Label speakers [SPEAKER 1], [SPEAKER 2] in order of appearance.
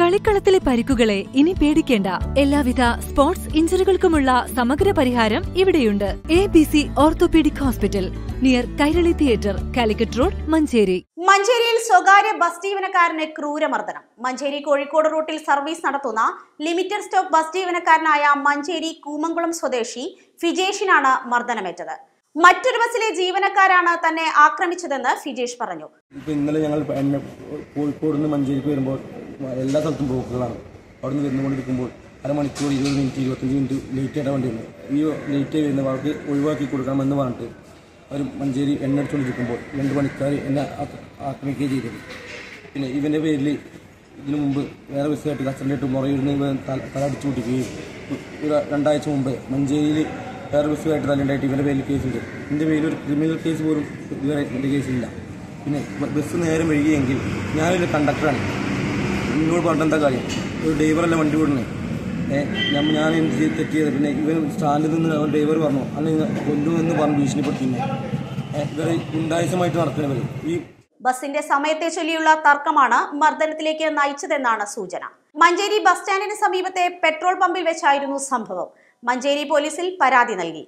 [SPEAKER 1] കളിക്കളത്തിലെ പരിക്കുകളെ ഇനി പേടിക്കേണ്ട. എല്ലാവിധ സ്പോർട്സ് ഇഞ്ചുറികൾക്കുമുള്ള സമഗ്ര പരിഹാരം ഇവിടെയുണ്ട്. A B C orthopaedic hospital near Kairali theatre Calicut road Manjeri.
[SPEAKER 2] മഞ്ചേരിയിൽ സ്വകാര്യ ബസ് ജീവനക്കാരന് ക്രൂരമർദ്ദനം. മഞ്ചേരി കോഴിക്കോട് റൂട്ടിൽ സർവീസ് നടത്തുന്ന ലിമിറ്റഡ് സ്റ്റോപ്പ് ബസ് ജീവനക്കാരനായ മഞ്ചേരി കൂമംകുളം സ്വദേശി ഫിജേഷിനാണ് മർദ്ദനമേറ്റത്. മറ്റൊരു ബസ്സിലെ ജീവനക്കാരാണ് തന്നെ ആക്രമിച്ചതെന്ന് ഫിജേഷ് പറഞ്ഞു.
[SPEAKER 3] ഇപ്പൊ ഇന്നലെ ഞങ്ങൾ കോഴിക്കോട് നിന്ന് മഞ്ചേരിക്ക് വരുമ്പോൾ എല്ലാ സ്ഥലത്തും ബ്ലോക്കുകളാണ് അവിടെ നിന്ന് വരുന്നുകൊണ്ടിരിക്കുമ്പോൾ അരമണിക്കൂർ ഇരുപത് മിനിറ്റ് ഇരുപത്തഞ്ച് മിനിറ്റ് ലേറ്റ് ആയിട്ട് വണ്ടി വന്നു ഈ ലേറ്റ് ആയി വരുന്ന അവർക്ക് ഒഴിവാക്കി കൊടുക്കണമെന്ന് പറഞ്ഞിട്ട് അവർ മഞ്ചേരി എണ്ണ അടിച്ചുകൊണ്ടിരിക്കുമ്പോൾ രണ്ട് പണിക്കാർ എന്നെ ആക്ര- ആക്രമിക്കുകയും ചെയ്തത്. പിന്നെ ഇവന്റെ പേരിൽ ഇതിനു മുമ്പ് വേറെ ബസ്സായിട്ട് കസ്റ്റഡിയിട്ട് മുറയിരുന്ന് ഇവൻ തല അടിച്ചു പൊട്ടിക്കുകയും ഒരു രണ്ടാഴ്ച മുമ്പ് മഞ്ചേരിയിൽ വേറെ ബസ്സുമായിട്ട് തല്ലുണ്ടായിട്ട് ഇവന്റെ പേരിൽ കേസുണ്ട് എന്റെ പേരിൽ ഒരു ക്രിമിനൽ കേസ് പോലും ഇതുവരെ എന്റെ കേസില്ല പിന്നെ ബസ് നേരം വൈകിയെങ്കിൽ ഞാനൊരു കണ്ടക്ടറാണ് എന്നോട് പറഞ്ഞ എന്താ കാര്യം? ഒരു ഡ്രൈവറല്ല വണ്ടി ഏഹ് ഞാൻ ഞാൻ എന്ത് ചെയ്ത് തെറ്റ് പിന്നെ ഇവൻ സ്റ്റാൻഡിൽ നിന്ന് അവൻ ഡ്രൈവർ പറഞ്ഞു അല്ലെങ്കിൽ കൊണ്ടുവന്ന് പറഞ്ഞ് ഭീഷണിപ്പെടുത്തുന്നു ഇവർ ഉണ്ടായസമായിട്ട് നടക്കുന്നവർ ഈ
[SPEAKER 2] ബസിന്റെ സമയത്തെ ചൊല്ലിയുള്ള തർക്കമാണ് മർദ്ദനത്തിലേക്ക് നയിച്ചതെന്നാണ് സൂചന. മഞ്ചേരി ബസ് സ്റ്റാൻഡിന് സമീപത്തെ പെട്രോൾ പമ്പിൽ വെച്ചായിരുന്നു സംഭവം. മഞ്ചേരി പോലീസിൽ പരാതി നൽകി.